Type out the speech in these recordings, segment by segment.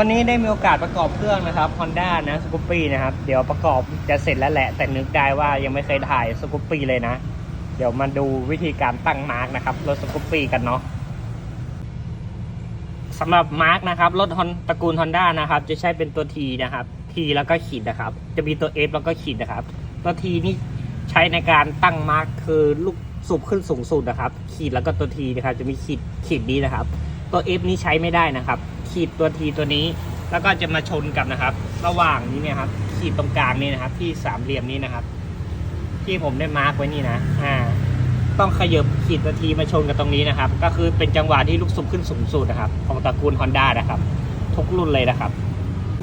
วันนี้ได้มีโอกาสประกอบเครื่องนะครับ Honda นะสกูปปี้นะครับ เดี๋ยวประกอบจะเสร็จแล้วแหละ แต่นึกได้ว่ายังไม่เคยถ่ายสกูปปี้เลยนะ เดี๋ยวมาดูวิธีการตั้งมาร์กนะครับรถสกูปปี้กันเนาะสำหรับมาร์กนะครับรถฮอนตระกูล Honda นะครับ จะใช้เป็นตัว T นะครับ T แล้วก็ขีดนะครับ จะมีตัว F แล้วก็ขีดนะครับ ตัว T นี่ใช้ในการตั้งมาร์กคือลูกสูบขึ้นสูงสุดนะครับ ขีดแล้วก็ตัว T นะครับ จะมีขีดขีดนี้นะครับ ตัว F นี้ใช้ไม่ได้นะครับ ขีดตัว T ตัวนี้ แล้วก็จะมาชนกับนะครับ ระหว่างนี้เนี่ยครับ ขีดตรงกลางนี่นะครับ ที่สามเหลี่ยมนี้นะครับ ที่ผมได้มาร์กไว้นี่นะ อ่า ต้องขยับขีดตัวทีมาชนกับตรงนี้นะครับ ก็คือเป็นจังหวะที่ลูกสูบขึ้นสูงสุดนะครับ ของตระกูล Honda นะครับ ทุกรุ่นเลยนะครับ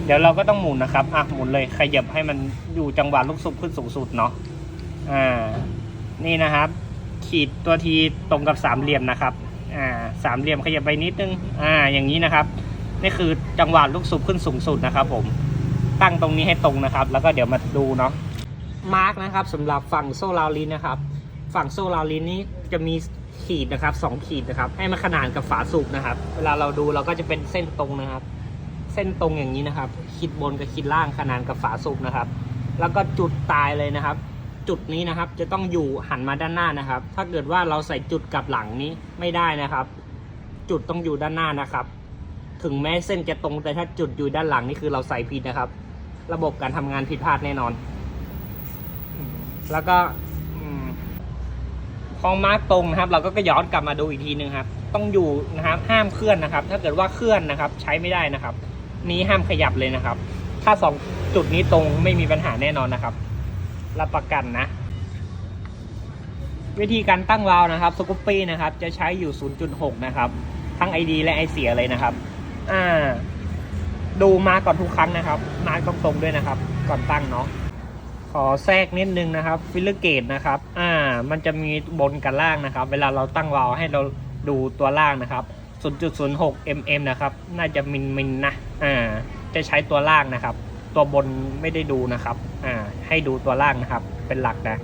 เดี๋ยวเราก็ต้องหมุนนะครับ อะหมุนเลยขยับให้มันอยู่จังหวะลูกสูบขึ้นสูงสุดเนาะ อ่า นี่นะครับ ขีดตัวทีตรงกับสามเหลี่ยมนะครับ อ่า สามเหลี่ยมขยับไปนิดนึง อ่า อย่างนี้นะครับ นี่คือจังหวะลูกสูบขึ้นสูงสุดนะครับ ผมตั้งตรงนี้ให้ตรงนะครับ แล้วก็เดี๋ยวมาดูเนาะมาร์กนะครับสำหรับฝั่งโซ่ลาวลินนะครับ ฝั่งโซ่ลาวลินนี้จะมีขีดนะครับสองขีดนะครับ ให้มันขนานกับฝาสูบนะครับ เวลาเราดูเราก็จะเป็นเส้นตรงนะครับ เส้นตรงอย่างนี้นะครับ ขีดบนกับขีดล่างขนานกับฝาสูบนะครับ แล้วก็จุดตายเลยนะครับ จุดนี้นะครับจะต้องอยู่หันมาด้านหน้านะครับ ถ้าเกิดว่าเราใส่จุดกับหลังนี้ไม่ได้นะครับ จุดต้องอยู่ด้านหน้านะครับ ถึงแม้เส้นจะตรงแต่ถ้าจุดอยู่ด้านหลังนี่คือเราใส่ผิดนะครับ ระบบการทำงานผิดพลาดแน่นอน แล้วก็อืมพอมาร์กตรงนะครับ เราก็ย้อนกลับมาดูอีกทีหนึ่งครับ ต้องอยู่นะครับห้ามเคลื่อนนะครับ ถ้าเกิดว่าเคลื่อนนะครับ ใช้ไม่ได้นะครับ นี้ห้ามขยับเลยนะครับ ถ้าสองจุดนี้ตรงไม่มีปัญหาแน่นอนนะครับรับประกันนะ วิธีการตั้งวาล์วนะครับสกูปปี้นะครับ จะใช้อยู่ 0.6 นะครับ ทั้ง ID และไอเสียเลยนะครับ อ่า ดูมาก่อนทุกครั้งนะครับ มาตรงๆด้วยนะครับ ก่อนตั้งเนาะขอแทรกนิดนึงนะครับ ฟิลเลอร์เกตนะครับ อ่า มันจะมีบนกับล่างนะครับ เวลาเราตั้งวาล์วให้เราดูตัวล่างนะครับ 0.06 mm นะครับ น่าจะมินมินนะ อ่า จะใช้ตัวล่างนะครับ ตัวบนไม่ได้ดูนะครับ อ่า ให้ดูตัวล่างนะครับ เป็นหลักนะ